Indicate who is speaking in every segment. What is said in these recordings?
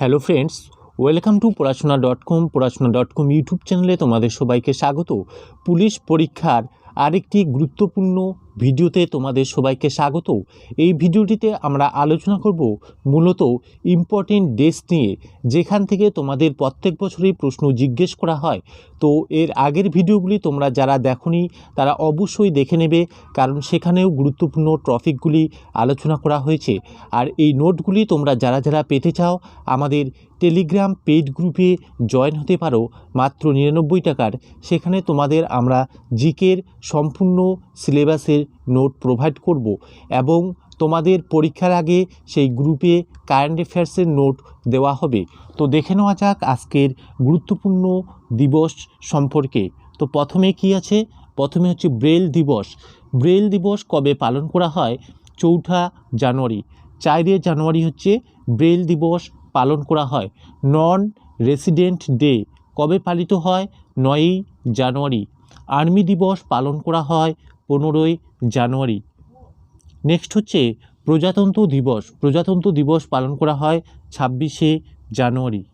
Speaker 1: Hello friends welcome to Porashona dot com Porashona dot com YouTube চ্যানেলে তোমাদের সবাইকে স্বাগত। পুলিশ পরীক্ষার আরেকটি গুরুত্বপূর্ণ ভিডিওতে তোমাদের সবাইকে স্বাগত। এই ভিডিওটিতে আমরা আলোচনা করব মূলত ইম্পর্টেন্ট ডেস নিয়ে, যেখান থেকে তোমাদের প্রত্যেক বছরই প্রশ্ন জিজ্ঞেস করা হয়। তো এর আগের ভিডিওগুলি তোমরা যারা দেখোনি, তারা অবশ্যই দেখে নেবে, কারণ সেখানেও গুরুত্বপূর্ণ টপিকগুলি আলোচনা করা হয়েছে। আর এই নোটগুলি তোমরা যারা যারা পেতে চাও, আমাদের টেলিগ্রাম পেইড গ্রুপে জয়েন হতে পারো, মাত্র নিরানব্বই টাকার। সেখানে তোমাদের আমরা জিকের সম্পূর্ণ সিলেবাসের নোট প্রোভাইড করব এবং তোমাদের পরীক্ষার আগে সেই গ্রুপে কারেন্ট অ্যাফেয়ার্সের নোট দেওয়া হবে। তো দেখে নেওয়া যাক আজকের গুরুত্বপূর্ণ দিবস সম্পর্কে। তো প্রথমে কি আছে? প্রথমে হচ্ছে ব্রেল দিবস। ব্রেল দিবস কবে পালন করা হয়? চৌঠা জানুয়ারি। চারে জানুয়ারি হচ্ছে ব্রেল দিবস পালন করা হয়। নন রেসিডেন্ট ডে কবে পালিত হয়? নয়ই জানুয়ারি। আর্মি দিবস পালন করা হয় পনেরোই জানুয়ারি। নেক্সট হচ্ছে প্রজাতন্ত্র দিবস। প্রজাতন্ত্র দিবস পালন করা হয় ছাব্বিশে জানুয়ারি।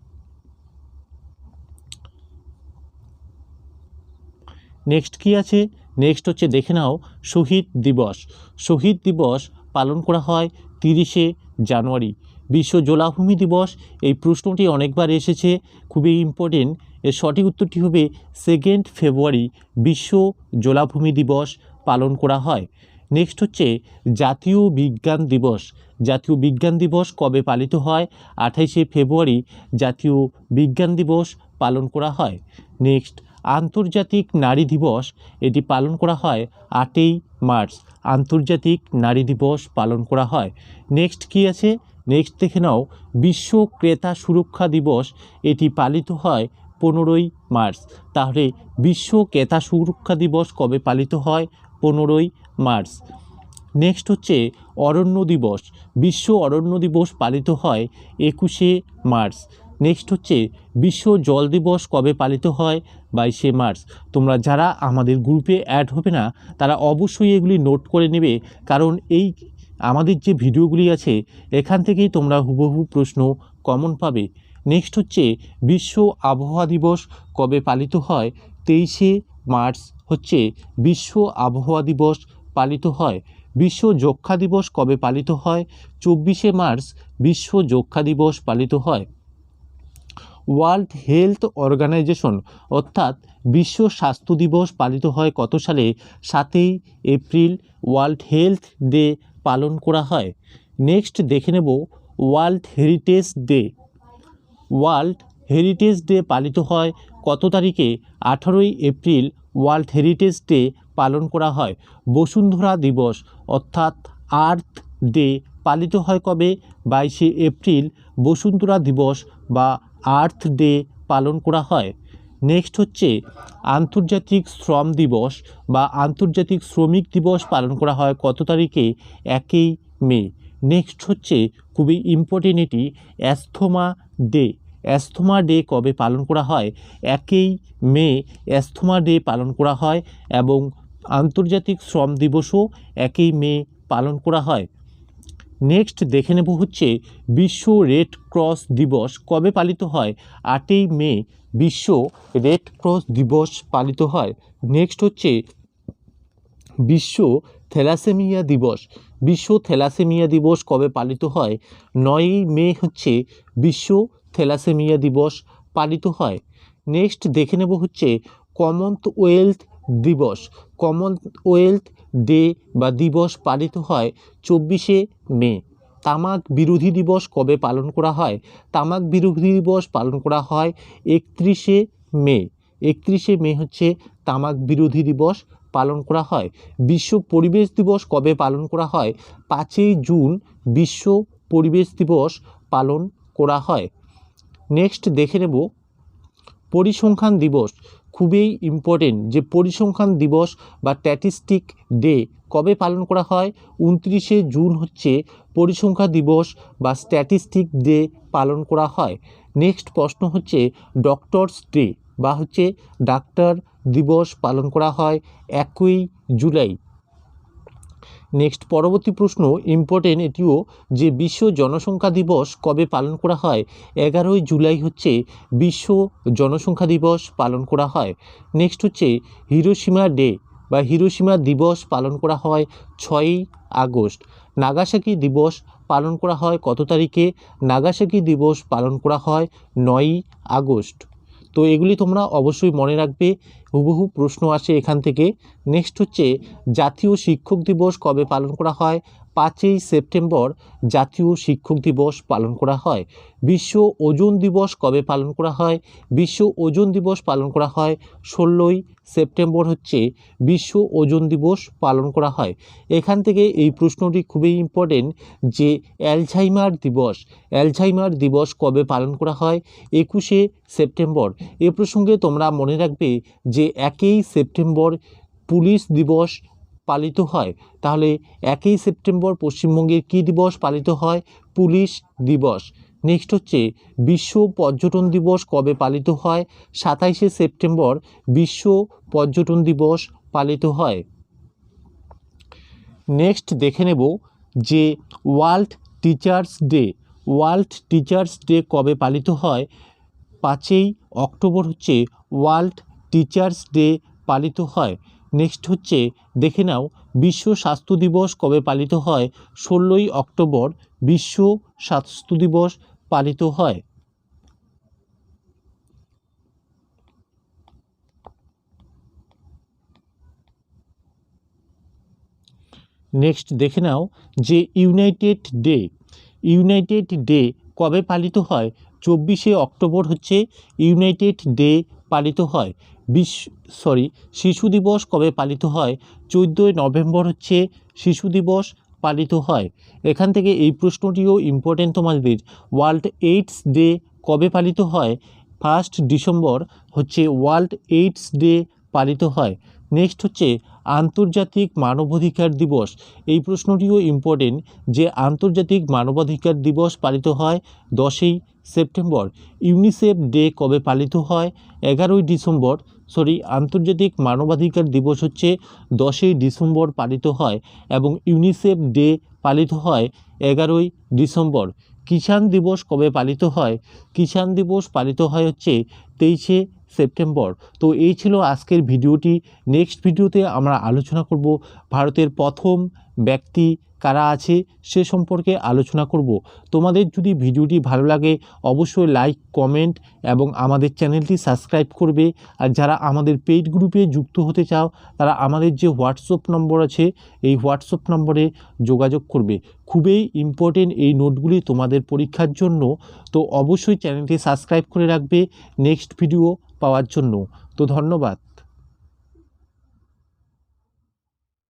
Speaker 1: নেক্সট কি আছে? নেক্সট হচ্ছে দেখে নাও, শহীদ দিবস। শহীদ দিবস পালন করা হয় তিরিশে জানুয়ারি। বিশ্ব জলাভূমি দিবস। এই প্রশ্নটি অনেকবার এসেছে। খুবই ইম্পর্টেন্ট এর সঠিক উত্তরটি হবে সেকেন্ড ফেব্রুয়ারি বিশ্ব জলাভূমি দিবস পালন করা হয়। নেক্সট হচ্ছে জাতীয় বিজ্ঞান দিবস। জাতীয় বিজ্ঞান দিবস কবে পালিত হয়? আঠাইশে ফেব্রুয়ারি জাতীয় বিজ্ঞান দিবস পালন করা হয়। নেক্সট আন্তর্জাতিক নারী দিবস, এটি পালন করা হয় আটই মার্চ। আন্তর্জাতিক নারী দিবস পালন করা হয়। নেক্সট কি আছে? নেক্সট দেখে নাও, বিশ্ব ক্রেতা সুরক্ষা দিবস, এটি পালিত হয় পনেরোই মার্চ। তাহলে বিশ্ব ক্রেতা সুরক্ষা দিবস কবে পালিত হয়? পনেরোই মার্চ। নেক্সট হচ্ছে অরণ্য দিবস। বিশ্ব অরণ্য দিবস পালিত হয় একুশে মার্চ। নেক্সট হচ্ছে বিশ্ব জল দিবস কবে পালিত হয়? বাইশে মার্চ। তোমরা যারা আমাদের গ্রুপে অ্যাড হবে না, তারা অবশ্যই এগুলি নোট করে নেবে, কারণ এই আমাদের যে ভিডিওগুলি আছে, এখান থেকেই তোমরা হুবহু প্রশ্ন কমন পাবে। নেক্সট হচ্ছে, বিশ্ব আবহাওয়া দিবস কবে পালিত হয়? তেইশে মার্চ হচ্ছে, বিশ্ব আবহাওয়া দিবস পালিত হয়। বিশ্ব যক্ষা দিবস কবে পালিত হয়? চব্বিশে মার্চ, বিশ্ব যক্ষা দিবস পালিত হয়। ওয়ার্ল্ড হেলথ অর্গানাইজেশন অর্থাৎ বিশ্ব স্বাস্থ্য দিবস পালিত হয় কত সালে? সাতই এপ্রিল ওয়ার্ল্ড হেলথ ডে পালন করা হয়। নেক্সট দেখে নেব World Heritage Day. World Heritage Day পালিত হয় কত তারিখে? আঠারোই এপ্রিল ওয়ার্ল্ড হেরিটেজ ডে পালন করা হয়। বসুন্ধরা দিবস, অর্থাৎ আর্থ ডে পালিত হয় কবে? বাইশে এপ্রিল বসুন্ধরা দিবস বা আর্থ ডে পালন করা হয়। নেক্সট হচ্ছে আন্তর্জাতিক শ্রম দিবস বা আন্তর্জাতিক শ্রমিক দিবস পালন করা হয় কত তারিখে? একই মে। নেক্সট হচ্ছে খুবই ইম্পর্টেন্ট এটি, অ্যাস্থমা ডে। অ্যাস্থমা ডে কবে পালন করা হয়? একই মে অ্যাস্থমা ডে পালন করা হয় এবং আন্তর্জাতিক শ্রম দিবসও একই মে পালন করা হয়। নেক্সট দেখে নেব হচ্ছে বিশ্ব রেড ক্রস দিবস কবে পালিত হয়? আটই মে বিশ্ব রেড ক্রস দিবস পালিত হয়। নেক্সট হচ্ছে বিশ্ব থ্যালাসেমিয়া দিবস। বিশ্ব থ্যালাসেমিয়া দিবস কবে পালিত হয়? নয়ই মে হচ্ছে বিশ্ব থ্যালাসেমিয়া দিবস পালিত হয়। নেক্সট দেখে নেব হচ্ছে কমনওয়েলথ দিবস। কমনওয়েলথ ডে বা দিবস পালিত হয় চব্বিশে মে। তামাক বিরোধী দিবস কবে পালন করা হয়? তামাক বিরোধী দিবস পালন করা হয় একত্রিশে মে। একত্রিশে মে হচ্ছে তামাক বিরোধী দিবস পালন করা হয়। বিশ্ব পরিবেশ দিবস কবে পালন করা হয়? পাঁচই জুন বিশ্ব পরিবেশ দিবস পালন করা হয়। নেক্সট দেখে নেব। পরিসংখ্যান দিবস। খুবই ইম্পর্টেন্ট যে পরিসংখ্যান দিবস বা স্ট্যাটিস্টিক ডে কবে পালন করা হয়? উনত্রিশে জুন হচ্ছে পরিসংখ্যা দিবস বা স্ট্যাটিস্টিক ডে পালন করা হয়। নেক্সট প্রশ্ন হচ্ছে ডক্টরস ডে বা হচ্ছে ডাক্তার দিবস পালন করা হয় একই জুলাই। নেক্সট পরবর্তী প্রশ্ন ইম্পর্টেন্ট এটিও যে বিশ্ব জনসংখ্যা দিবস কবে পালন করা হয়? এগারোই জুলাই হচ্ছে বিশ্ব জনসংখ্যা দিবস পালন করা হয়। নেক্সট হচ্ছে হিরোসীমা ডে বা হিরোসীমা দিবস পালন করা হয় ছয়ই আগস্ট। নাগাসাকি দিবস পালন করা হয় কত তারিখে? নাগাসাকি দিবস পালন করা হয় নয়ই আগস্ট। তো এগুলি তোমরা অবশ্যই মনে রাখবে। হুবহু প্রশ্ন আসে এখান থেকে। নেক্সট হচ্ছে, জাতীয় শিক্ষক দিবস কবে পালন করা হয়? পাঁচই সেপ্টেম্বর জাতীয় শিক্ষক দিবস পালন করা হয়। বিশ্ব ওজন দিবস কবে পালন করা হয়? বিশ্ব ওজন দিবস পালন করা হয় ষোলোই সেপ্টেম্বর হচ্ছে বিশ্ব ওজন দিবস পালন করা হয়। এখান থেকে এই প্রশ্নটি খুবই ইম্পর্টেন্ট যে, অ্যালঝাইমার দিবস অ্যালঝাইমার দিবস কবে পালন করা হয়? একুশে সেপ্টেম্বর। এ প্রসঙ্গে তোমরা মনে রাখবে যে একই সেপ্টেম্বর পুলিশ দিবস পালিত হয়। তাহলে একই সেপ্টেম্বর পশ্চিমবঙ্গের কী দিবস পালিত হয়? পুলিশ দিবস। নেক্সট হচ্ছে, বিশ্ব পর্যটন দিবস কবে পালিত হয়? সাতাইশে সেপ্টেম্বর বিশ্ব পর্যটন দিবস পালিত হয়। নেক্সট দেখে নেব যে World Teachers Day. World Teachers Day কবে পালিত হয়? পাঁচই অক্টোবর হচ্ছে ওয়ার্ল্ড টিচার্স ডে পালিত হয়। নেক্সট হচ্ছে, দেখে নাও, বিশ্ব স্বাস্থ্য দিবস কবে পালিত হয়? ষোলোই অক্টোবর, বিশ্ব স্বাস্থ্য দিবস পালিত হয়। নেক্সট দেখে নাও, যে ইউনাইটেড ডে ইউনাইটেড ডে কবে পালিত হয়? চব্বিশে অক্টোবর হচ্ছে, ইউনাইটেড ডে পালিত হয়। বিশ্ব সরি শিশু দিবস কবে পালিত হয়? চোদ্দোই নভেম্বর হচ্ছে শিশু দিবস পালিত হয়। এখান থেকে এই প্রশ্নটিও ইম্পর্টেন্ট তোমাদের। ওয়ার্ল্ড এইডস ডে কবে পালিত হয়? ফার্স্ট ডিসেম্বর হচ্ছে ওয়ার্ল্ড এইডস ডে পালিত হয়। নেক্সট হচ্ছে আন্তর্জাতিক মানবাধিকার দিবস। এই প্রশ্নটিও ইম্পর্টেন্ট যে আন্তর্জাতিক মানবাধিকার দিবস পালিত হয় দশই সেপ্টেম্বর। ইউনিসেফ ডে কবে পালিত হয়? এগারোই ডিসেম্বর সরি, আন্তর্জাতিক মানবাধিকার দিবস হচ্ছে দশই ডিসেম্বর পালিত হয় এবং ইউনিসেফ ডে পালিত হয় এগারোই ডিসেম্বর। কিষাণ দিবস কবে পালিত হয়? কিষাণ দিবস পালিত হয় হচ্ছে তেইশে সেপ্টেম্বর। তো এই ছিল আজকের ভিডিওটি। নেক্সট ভিডিওতে আমরা আলোচনা করব ভারতের প্রথম ব্যক্তি কারা আছে সে সম্পর্কে আলোচনা করব। তোমাদের যদি ভিডিওটি ভালো লাগে, অবশ্যই লাইক কমেন্ট এবং আমাদের চ্যানেলটি সাবস্ক্রাইব করবে। আর যারা আমাদের পেইড গ্রুপে যুক্ত হতে চাও, তারা আমাদের যে হোয়াটসঅ্যাপ নম্বর আছে, এই হোয়াটসঅ্যাপ নম্বরে যোগাযোগ করবে। খুবই ইম্পর্টেন্ট এই নোটগুলি তোমাদের পরীক্ষার জন্য। তো অবশ্যই চ্যানেলটি সাবস্ক্রাইব করে রাখবে নেক্সট ভিডিও পাওয়ার জন্য। তো ধন্যবাদ।